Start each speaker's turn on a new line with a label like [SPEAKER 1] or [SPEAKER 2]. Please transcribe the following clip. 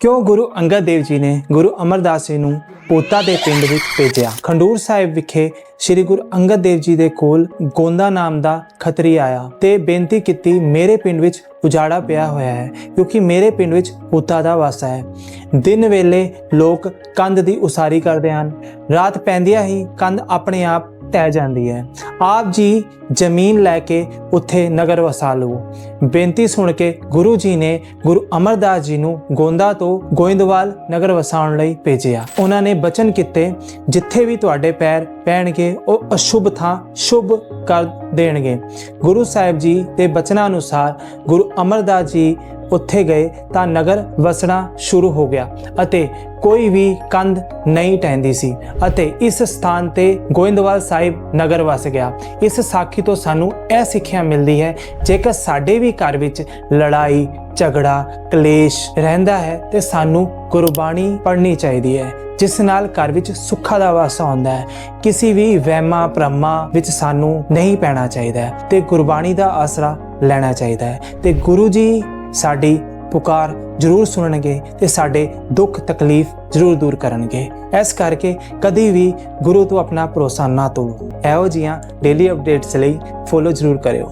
[SPEAKER 1] ਕਿਉਂ ਗੁਰੂ ਅੰਗਦ ਦੇਵ ਜੀ ਨੇ ਗੁਰੂ ਅਮਰਦਾਸ ਜੀ ਨੂੰ ਪੋਤਾ ਦੇ ਪਿੰਡ ਵਿੱਚ ਭੇਜਿਆ? ਖੰਡੂਰ ਸਾਹਿਬ ਵਿਖੇ ਸ੍ਰੀ ਗੁਰੂ ਅੰਗਦ ਦੇਵ ਜੀ ਦੇ ਕੋਲ ਗੋਂਦਾ ਨਾਮ ਦਾ ਖੱਤਰੀ ਆਇਆ ਤੇ ਬੇਨਤੀ ਕੀਤੀ, ਮੇਰੇ ਪਿੰਡ ਵਿੱਚ ਉਜਾੜਾ ਪਿਆ ਹੋਇਆ ਹੈ, ਕਿਉਂਕਿ ਮੇਰੇ ਪਿੰਡ ਵਿੱਚ ਪੋਤਾ ਦਾ ਵਾਸਾ ਹੈ। ਦਿਨ ਵੇਲੇ ਲੋਕ ਕੰਧ ਦੀ ਉਸਾਰੀ ਕਰਦੇ ਹਨ। ਰਾਤ ਪੈਂਦਿਆਂ ਹੀ ਕੰਧ ਆਪਣੇ ਆਪ ਟਹਿ ਜਾਂਦੀ ਹੈ। ਆਪ ਜੀ ਜ਼ਮੀਨ ਲੈ ਕੇ ਉੱਥੇ ਨਗਰ ਵਸਾ ਲਓ ਬੇਨਤੀ ਸੁਣ ਕੇ ਗੁਰੂ ਜੀ ਨੇ ਗੁਰੂ ਅਮਰਦਾਸ ਜੀ ਨੂੰ ਗੋਂਦਾ ਤੋਂ ਗੋਇੰਦਵਾਲ ਨਗਰ ਵਸਾਉਣ ਲਈ ਭੇਜਿਆ। ਉਹਨਾਂ ਨੇ ਬਚਨ ਕੀਤੇ, ਜਿੱਥੇ ਵੀ ਤੁਹਾਡੇ ਪੈਰ ਪੈਣਗੇ, ਉਹ ਅਸ਼ੁਭ ਥਾਂ ਸ਼ੁਭ ਕਰ ਦੇਣਗੇ। ਗੁਰੂ ਸਾਹਿਬ ਜੀ ਦੇ ਬਚਨਾਂ ਅਨੁਸਾਰ ਗੁਰੂ ਅਮਰਦਾਸ ਜੀ ਉੱਥੇ ਗਏ ਤਾਂ ਨਗਰ ਵਸਣਾ ਸ਼ੁਰੂ ਹੋ ਗਿਆ ਅਤੇ ਕੋਈ ਵੀ ਕੰਧ ਨਹੀਂ ਟਹਿੰਦੀ ਸੀ ਅਤੇ ਇਸ ਸਥਾਨ ਤੇ ਗੋਇੰਦਵਾਲ ਸਾਹਿਬ ਨਗਰ ਵਸ ਗਿਆ। ਇਸ ਸਾਖੀ ਤੋਂ ਸਾਨੂੰ ਇਹ ਸਿੱਖਿਆ ਮਿਲਦੀ ਹੈ, ਜੇਕਰ ਸਾਡੇ ਵੀ ਘਰ ਵਿੱਚ ਲੜਾਈ, ਝਗੜਾ, ਕਲੇਸ਼ ਰਹਿੰਦਾ ਹੈ, ਤੇ ਸਾਨੂੰ ਗੁਰਬਾਣੀ ਪੜ੍ਹਨੀ ਚਾਹੀਦੀ ਹੈ, ਜਿਸ ਨਾਲ ਘਰ ਵਿੱਚ ਸੁੱਖਾ ਦਾ ਵਾਸਾ ਹੁੰਦਾ ਹੈ। ਕਿਸੇ ਵੀ ਵਹਿਮਾਂ, ਭਰਮਾਂ ਵਿੱਚ ਸਾਨੂੰ ਨਹੀਂ ਪੈਣਾ ਚਾਹੀਦਾ ਹੈ, ਤੇ ਗੁਰਬਾਣੀ ਦਾ ਆਸਰਾ ਲੈਣਾ ਚਾਹੀਦਾ ਹੈ। ਤੇ ਗੁਰੂ ਜੀ ਸਾਡੀ ਪੁਕਾਰ ਜ਼ਰੂਰ ਸੁਣਨਗੇ ਤੇ ਸਾਡੇ ਦੁੱਖ ਤਕਲੀਫ ਜ਼ਰੂਰ ਦੂਰ ਕਰਨਗੇ। ਇਸ ਕਰਕੇ ਕਦੀ ਵੀ ਗੁਰੂ ਤੋਂ ਆਪਣਾ ਭਰੋਸਾ ਨਾ ਤੋੜੋ। ਇਹੋ ਜੀਆਂ ਡੇਲੀ ਅਪਡੇਟਸ ਲਈ ਫੋਲੋ ਜ਼ਰੂਰ ਕਰਿਓ।